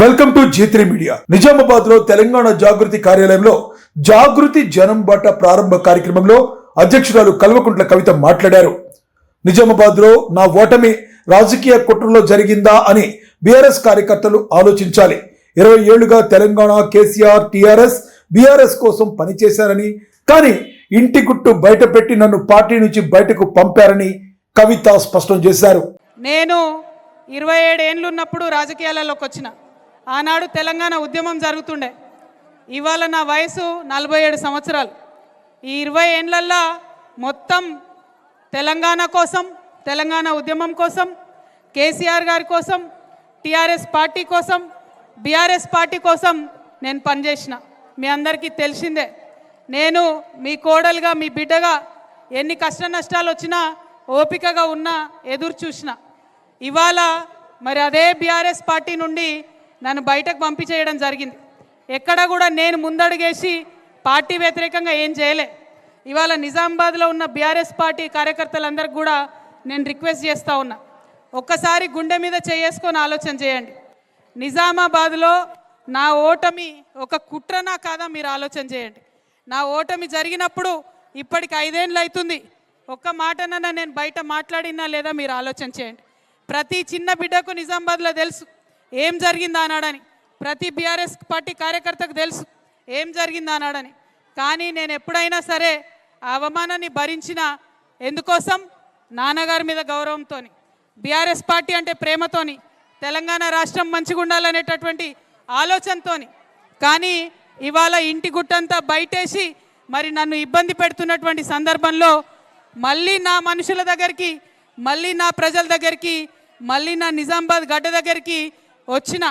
Welcome to G media. నిజామాబాద్లో తెలంగాణ జాగృతి కార్యాలయంలో జాగృతి జనం బాట ప్రారంభ కార్యక్రమంలో అధ్యక్షురాలు కల్వకుంట్ల కవిత మాట్లాడారు. నిజామాబాద్లో నా ఓటమి రాజకీయ కుట్రలో జరిగిందా అని బీఆర్ఎస్ కార్యకర్తలు ఆలోచించాలి. ఇరవై ఏళ్ళుగా తెలంగాణ కేసీఆర్ టీఆర్ఎస్ బీఆర్ఎస్ కోసం పనిచేశారని కానీ ఇంటి గుట్టు బయట పెట్టి నన్ను పార్టీ నుంచి బయటకు పంపారని కవిత స్పష్టం చేశారు. నేను ఇరవై ఏడు ఏండ్లు ఉన్నప్పుడు రాజకీయాలలోకి వచ్చిన. ఆనాడు తెలంగాణ ఉద్యమం జరుగుతుండే. ఇవాళ నా వయసు నలభై ఏడు సంవత్సరాలు. ఈ ఇరవై ఏండ్లల్లో మొత్తం తెలంగాణ కోసం తెలంగాణ ఉద్యమం కోసం కేసీఆర్ గారి కోసం టీఆర్ఎస్ పార్టీ కోసం బీఆర్ఎస్ పార్టీ కోసం నేను పనిచేసిన. మీ అందరికీ తెలిసిందే. నేను మీ కోడలుగా మీ బిడ్డగా ఎన్ని కష్ట నష్టాలు వచ్చినా ఓపికగా ఉన్నా ఎదురు చూసిన. ఇవాళ మరి అదే బీఆర్ఎస్ పార్టీ నుండి నన్ను బయటకు పంపించేయడం జరిగింది. ఎక్కడ కూడా నేను ముందడుగేసి పార్టీ వ్యతిరేకంగా ఏం చేయలే. ఇవాళ నిజామాబాద్లో ఉన్న బీఆర్ఎస్ పార్టీ కార్యకర్తలందరికీ కూడా నేను రిక్వెస్ట్ చేస్తూ ఉన్నా. ఒక్కసారి గుండె మీద చేసుకొని ఆలోచన చేయండి. నిజామాబాద్లో నా ఓటమి ఒక కుట్రనా కాదా మీరు ఆలోచన చేయండి. నా ఓటమి జరిగినప్పుడు ఇప్పటికి ఐదేళ్ళు అవుతుంది ఒక్క మాటనన్నా నేను బయట మాట్లాడినా లేదా మీరు ఆలోచన చేయండి. ప్రతి చిన్న బిడ్డకు నిజామాబాద్లో తెలుసు. ఏం జరిగిందా అన్నాడని. ప్రతి బీఆర్ఎస్ పార్టీ కార్యకర్తకు తెలుసు ఏం జరిగిందా అన్నాడని. కానీ నేను ఎప్పుడైనా సరే ఆ అవమానాన్ని భరించిన ఎందుకోసం? నాన్నగారి మీద గౌరవంతోని బీఆర్ఎస్ పార్టీ అంటే ప్రేమతోని తెలంగాణ రాష్ట్రం మంచిగా ఉండాలనేటటువంటి ఆలోచనతోని. కానీ ఇవాళ ఇంటి గుట్టంతా బయటేసి మరి నన్ను ఇబ్బంది పెడుతున్నటువంటి సందర్భంలో మళ్ళీ నా మనుషుల దగ్గరికి మళ్ళీ నా ప్రజల దగ్గరికి మళ్ళీ నా నిజామాబాద్ గడ్డ దగ్గరికి వచ్చిన